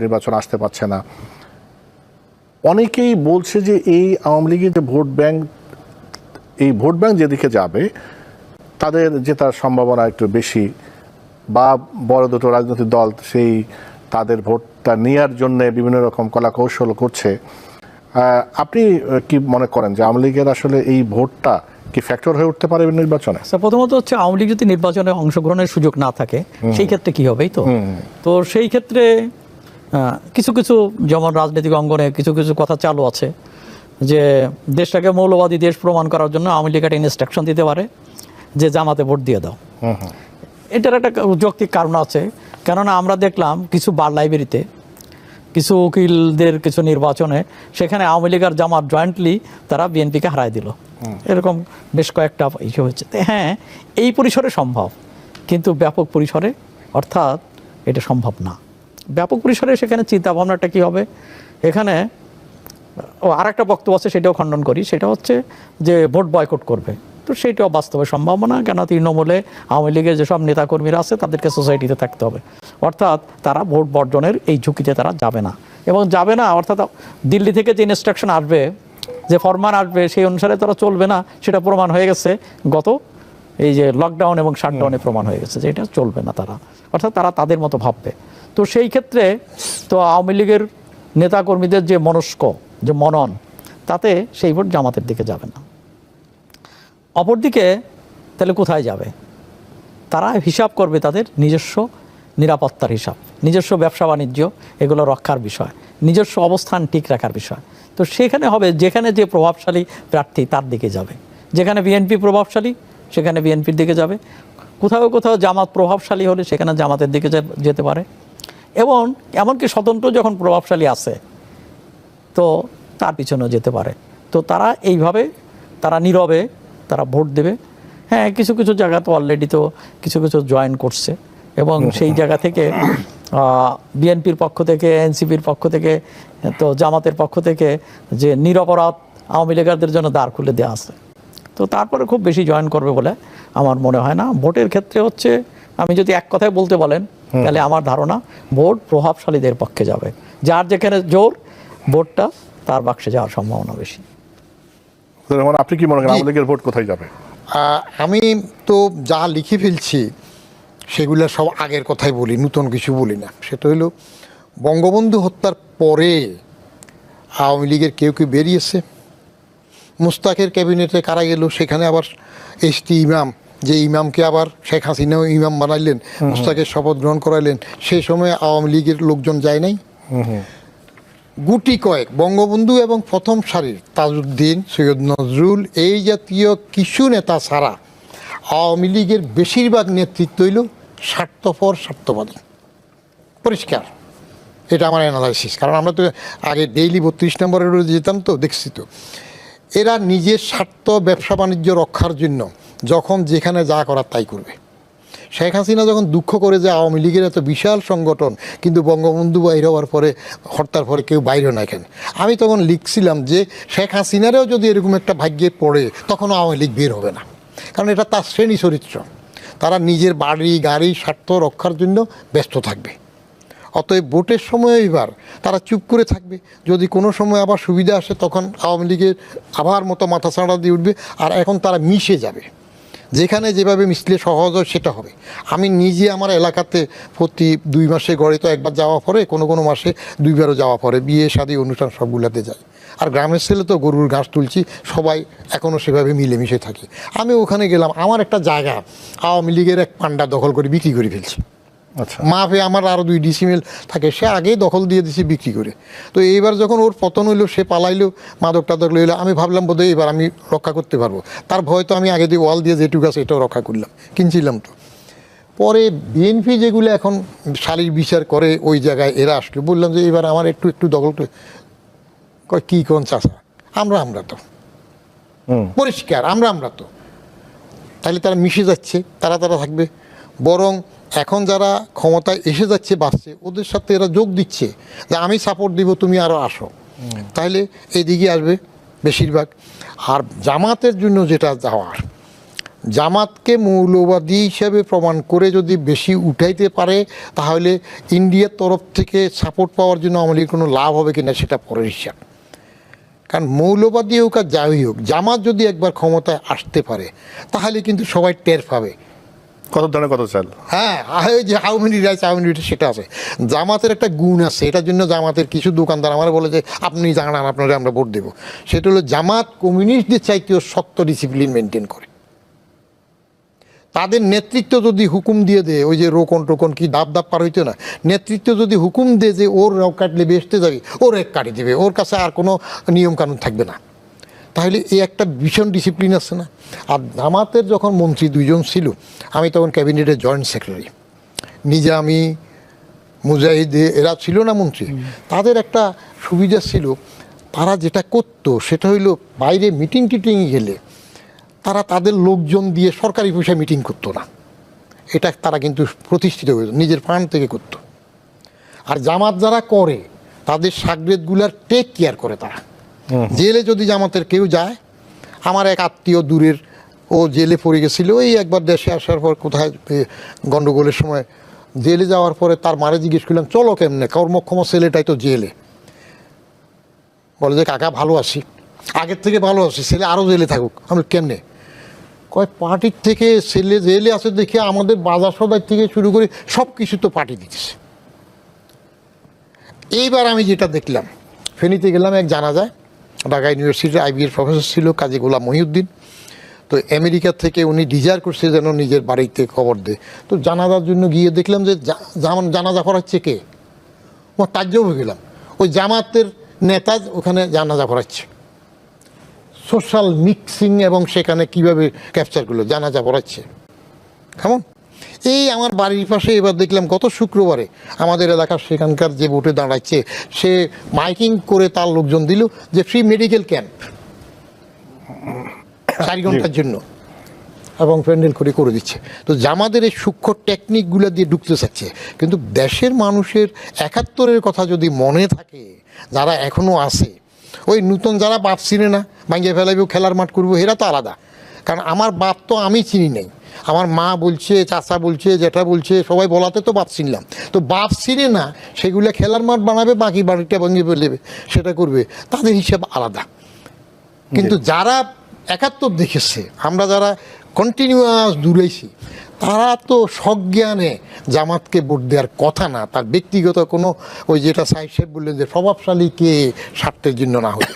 নির্বাচন আসতে পারছে না। অনেকেই বলছে যে এই আওয়ামী লীগের যে ভোট ব্যাংক এই ভোট ব্যাংক যেদিকে যাবে তাদের জেতার সম্ভাবনা একটু বেশি বা বড় দুটো রাজনৈতিক দল সেই তাদের ভোটটা নেওয়ার জন্য বিভিন্ন রকম কলা কৌশল করছে আপনি কি মনে করেন যে আওয়ামী লীগের আসলে এই ভোটটা কি ফ্যাক্টর হয়ে উঠতে পারে নির্বাচনে? আচ্ছা প্রথমত হচ্ছে আওয়ামী লীগ যদি নির্বাচনে অংশগ্রহণের সুযোগ না থাকে সেই ক্ষেত্রে কি হবে তো? তো সেই ক্ষেত্রে কিছু কিছু যেমন রাজনৈতিক অঙ্গনে কিছু কিছু কথা চালু আছে যে দেশটাকে মৌলবাদী দেশ প্রমাণ করার জন্য আওয়ামী লীগ একটা ইনস্ট্রাকশন দিতে পারে যে জামাতে ভোট দিয়ে দাও। এটার একটা যৌক্তিক কারণ আছে। কেননা আমরা দেখলাম কিছু বার লাইব্রেরিতে কিছু উকিলদের কিছু নির্বাচনে সেখানে আওয়ামী লীগ আর জামাত জয়েন্টলি তারা বিএনপিকে হারায় দিল। এরকম বেশ কয়েকটা ইস্যু হচ্ছে হ্যাঁ এই পরিসরে সম্ভব। কিন্তু ব্যাপক পরিসরে অর্থাৎ এটা সম্ভব না। ব্যাপক পরিসরে সেখানে চিন্তা ভাবনাটা কী হবে? এখানে ও আর একটা বক্তব্য আছে সেটাও খণ্ডন করি। সেটা হচ্ছে যে ভোট বয়কট করবে। তো সেইটাও বাস্তবে সম্ভাবনা কেন তৃণমূলে আওয়ামী লীগের যেসব নেতাকর্মীরা আছে তাদেরকে সোসাইটিতে থাকতে হবে। অর্থাৎ তারা ভোট বর্জনের এই ঝুঁকিতে তারা যাবে না। এবং যাবে না অর্থাৎ দিল্লি থেকে যে ইনস্ট্রাকশন আসবে যে ফরমান আসবে সেই অনুসারে তারা চলবে না সেটা প্রমাণ হয়ে গেছে। গত এই যে লকডাউন এবং শাটডাউনে প্রমাণ হয়ে গেছে যে এটা চলবে না তারা। অর্থাৎ তারা তাদের মতো ভাববে। তো সেই ক্ষেত্রে, তো আওয়ামী লীগের নেতাকর্মীদের যে মনস্ক, যে মনন, তাতে সেই ভোট জামাতের দিকে যাবে না। অপরদিকে, তাহলে কোথায় যাবে? তারা হিসাব করবে তাদের নিজস্ব নিরাপত্তার হিসাব, নিজস্ব ব্যবসা বাণিজ্য, এগুলো রক্ষার বিষয়, নিজস্ব অবস্থান ঠিক রাখার বিষয়। তো সেখানে হবে, যেখানে যে প্রভাবশালী প্রার্থী তার দিকে যাবে। যেখানে বিএনপি প্রভাবশালী, সেখানে বিএনপির দিকে যাবে। কোথাও কোথাও জামাত প্রভাবশালী হলে সেখানে জামাতের দিকে যেতে পারে। এবং এমনকি স্বতন্ত্র যখন প্রভাবশালী আছে তো তার পিছনেও যেতে পারে। তো তারা এইভাবে তারা নীরবে তারা ভোট দেবে। হ্যাঁ কিছু কিছু জায়গা তো অলরেডি তো কিছু কিছু জয়েন করছে এবং সেই জায়গা থেকে বিএনপির পক্ষ থেকে এনসিপির পক্ষ থেকে তো জামাতের পক্ষ থেকে যে নিরপরাধ আওয়ামী লীগারদের জন্য দ্বার খুলে দেওয়া আছে। তো তারপরে খুব বেশি জয়েন করবে বলে আমার মনে হয় না। ভোটের ক্ষেত্রে হচ্ছে আমি যদি এক কথায় বলতে বলেন তাহলে আমার ধারণা ভোট প্রভাবশালীদের পক্ষে যাবে। যার যেখানে জোর ভোটটা তার বাক্সে যাওয়ার সম্ভাবনা বেশি। আপনি কি মনে করেন আওয়ামী লীগের ভোট কোথায় যাবে? আমি তো যা লিখে ফেলছি সেগুলো সব আগের কথাই বলি নূতন কিছু বলি না। সেটা হলো বঙ্গবন্ধু হত্যার পরে আওয়ামী লীগের কেউ কেউ বেরিয়েছে? মুস্তাকের ক্যাবিনেটে কারা গেল? সেখানে আবার এস টি ইমাম যে ইমামকে আবার শেখ হাসিনাও ইমাম বানাইলেন মুস্তাকের শপথ গ্রহণ করাইলেন সেই সময় আওয়ামী লীগের লোকজন যায় নাই। গুটি কয়েক বঙ্গবন্ধু এবং প্রথম সারির তাজউদ্দিন সৈয়দ নজরুল এই জাতীয় কিছু নেতা ছাড়া আওয়ামী লীগের বেশিরভাগ নেতৃত্ব হইল স্বার্থপর স্বার্থবাদী। পরিষ্কার। এটা আমার অ্যানালাইসিস কারণ আমরা তো আগে ডেইলি বত্রিশ নম্বরের যেতাম তো দেখছি তো। এরা নিজের স্বার্থ ব্যবসা বাণিজ্য রক্ষার জন্য যখন যেখানে যা করার তাই করবে। শেখ হাসিনা যখন দুঃখ করে যে আওয়ামী লীগের এত বিশাল সংগঠন, কিন্তু বঙ্গবন্ধু বাইর হওয়ার পরে হরতার পরে কেউ বাইরে না কেন? আমি তখন লিখছিলাম যে শেখ হাসিনারও যদি এরকম একটা ভাগ্যে পড়ে তখন আওয়ামী লীগ বের হবে না। কারণ এটা তার শ্রেণি চরিত্র। তারা নিজের বাড়ি, গাড়ি, স্বার্থ রক্ষার জন্য ব্যস্ত থাকবে। অতএব ভোটের সময় এবার তারা চুপ করে থাকবে। যদি কোনো সময় আবার সুবিধা আসে, তখন আওয়ামী লীগের আবার মতো মাথা ছাড়া দিয়ে উঠবে আর এখন তারা মিশে যাবে। যেখানে যেভাবে মিশলে সহজ হয় সেটা হবে। আমি নিজে আমার এলাকাতে প্রতি দুই মাসে গড়ে তো একবার যাওয়া পরে, কোনো কোনো মাসে দুইবারও যাওয়া পরে। বিয়ে, শাদী, অনুষ্ঠান সবগুলোতে যাই। আর গ্রামের ছেলে তো গরুর ঘাস তুলছি, সবাই এখনও সেভাবে মিলেমিশে থাকে। আমি ওখানে গেলাম, আমার একটা জায়গা, আওয়ামী লীগের এক পান্ডা দখল করে বিক্রি করে ফেলছি। মাফে আমার আরও দুই ডিসিমেল থাকে। সে আগেই দখল দিয়ে দিছে বিক্রি করে। তো এইবার যখন ওর পতন হইল সে পালাইলো মাদক টাদক লইলো আমি ভাবলাম বোধহয় এবার আমি রক্ষা করতে পারব। তার ভয় তো আমি আগে দিয়ে ওয়াল দিয়ে যেটুকু আছে এটাও রক্ষা করলাম কিনছিলাম তো। পরে বিএনপি যেগুলো এখন শালীর বিচার করে ওই জায়গায় এরা আসলো বললাম যে এবার আমার একটু একটু দখল কয় কী কোন চাষা আমরা আমরা তো। পরিষ্কার আমরা আমরা তো। তাহলে তারা মিশে যাচ্ছে তারা তারা থাকবে। বরং এখন যারা ক্ষমতায় এসে যাচ্ছে বাড়ছে ওদের সাথে এরা যোগ দিচ্ছে যে আমি সাপোর্ট দিব তুমি আরও আসো। তাহলে এইদিকে আসবে বেশিরভাগ। আর জামাতের জন্য যেটা যাওয়ার জামাতকে মৌলবাদী হিসেবে প্রমাণ করে যদি বেশি উঠাইতে পারে তাহলে ইন্ডিয়ার তরফ থেকে সাপোর্ট পাওয়ার জন্য লীগের কোনো লাভ হবে কিনা সেটা পরের হিসাব। কারণ মৌলবাদী হোক আর যাই হোক জামাত যদি একবার ক্ষমতায় আসতে পারে তাহলে কিন্তু সবাই টের পাবে কত দানে কত চাল? হ্যাঁ ওই যে হাউ মেনি রাইস হাউ সেটা আছে। জামাতের একটা গুণ আছে, এটার জন্য জামাতের কিছু দোকানদার আমার বলে যে, আপনি জানান আপনারা আমরা ভোট দেবো। সেটা হলো জামাত কমিউনিস্টদের চাইতেও শক্ত ডিসিপ্লিন মেনটেন করে। তাদের নেতৃত্ব যদি হুকুম দিয়ে দেয়, ওই যে রোকন টোকন কি দাপ দাপ পার হইতো না? নেতৃত্ব যদি হুকুম দেয় যে, ওর রক কাটলে বেসতে যাবে, ওর এক কাটি দেবে, ওর কাছে আর কোনো নিয়ম কানুন থাকবে না। তাহলে এই একটা ভীষণ ডিসিপ্লিন আছে না? আর জামাতের যখন মন্ত্রী দুইজন ছিল আমি তখন ক্যাবিনেটের জয়েন্ট সেক্রেটারি নিজে আমি মুজাহিদ এরা ছিল না মন্ত্রী। তাদের একটা সুবিধা ছিল তারা যেটা করতো সেটা হইল বাইরে মিটিং টিটিংয়ে গেলে তারা তাদের লোকজন দিয়ে সরকারি পয়সা মিটিং করতো না। এটা তারা কিন্তু প্রতিষ্ঠিত হইত নিজের ফান্ড থেকে করতো। আর জামাত যারা করে তাদের সাগরেদগুলার টেক কেয়ার করে তারা। জেলে যদি জামাতের কেউ যায় আমার এক আত্মীয় দূরের ও জেলে পড়ে গেছিল ওই একবার দেশে আসার পর কোথায় এ, গন্ডগোলের সময় জেলে যাওয়ার পরে তার মারে জিজ্ঞেস করলাম চলো কেমনে? কর্মক্ষম ছেলেটাই তো জেলে। বলে যে কাকা ভালো আছি। আগের থেকে ভালো আছি ছেলে আরও জেলে থাকুক। আমি কেমনে? কয় পার্টির থেকে ছেলে জেলে আছে দেখে আমাদের বাজার সদাই থেকে শুরু করে সব কিছু তো পার্টি দিতেছে। এইবার আমি যেটা দেখলাম ফেনীতে গেলাম এক জানা যায় ঢাকা ইউনিভার্সিটির আইবিএর প্রফেসর ছিল কাজী গোলাম মহিউদ্দিন। তো আমেরিকা থেকে উনি ডিজায়ার করছে যেন নিজের বাড়িতে খবর দেয়। তো জানাজার জন্য গিয়ে দেখলাম যে জামান জানাজা পড়াচ্ছে কে? ও তাজ্জব হয়ে গেলাম। ওই জামাতের নেতা ওখানে জানাজা পড়াচ্ছে সোশ্যাল মিক্সিং এবং সেখানে কীভাবে ক্যাপচার করল, জানাজা পড়াচ্ছে কেমন? এই আমার বাড়ির পাশে এবার দেখলাম গত শুক্রবারে আমাদের এলাকার সেখানকার যে ভোটে দাঁড়াচ্ছে সে মাইকিং করে তার লোকজন দিল যে ফ্রি মেডিকেল ক্যাম্প চার ঘণ্টার জন্য। এবং প্যান্ডেল করে করে দিচ্ছে। তো জামাদের এই সূক্ষ্ম টেকনিকগুলো দিয়ে ঢুকতে চাচ্ছে। কিন্তু দেশের মানুষের একাত্তরের কথা যদি মনে থাকে যারা এখনও আছে ওই নূতন যারা বাপ চিনে না ভাঙিয়ে ফেলাইব খেলার মাঠ করব এরা তো আলাদা। কারণ আমার বাপ তো আমি চিনি নাই। আমার মা বলছে চাচা বলছে জেঠা বলছে সবাই বলাতে তো বাপ চিনলাম। তো বাপ চিনে না সেগুলো খেলার মাঠ বানাবে বাকি বাড়িটা ভেঙে ফেলেবে সেটা করবে। তাদের হিসাব আলাদা। কিন্তু যারা একাত্তর দেখেছে আমরা যারা কন্টিনিউয়াস দূরেছি তারা তো সজ্ঞানে জামাতকে ভোট দেওয়ার কথা না। তার ব্যক্তিগত কোনো ওই যেটা সাহেব সাহেব বললেন যে প্রভাবশালী কে স্বার্থের জন্য না হতে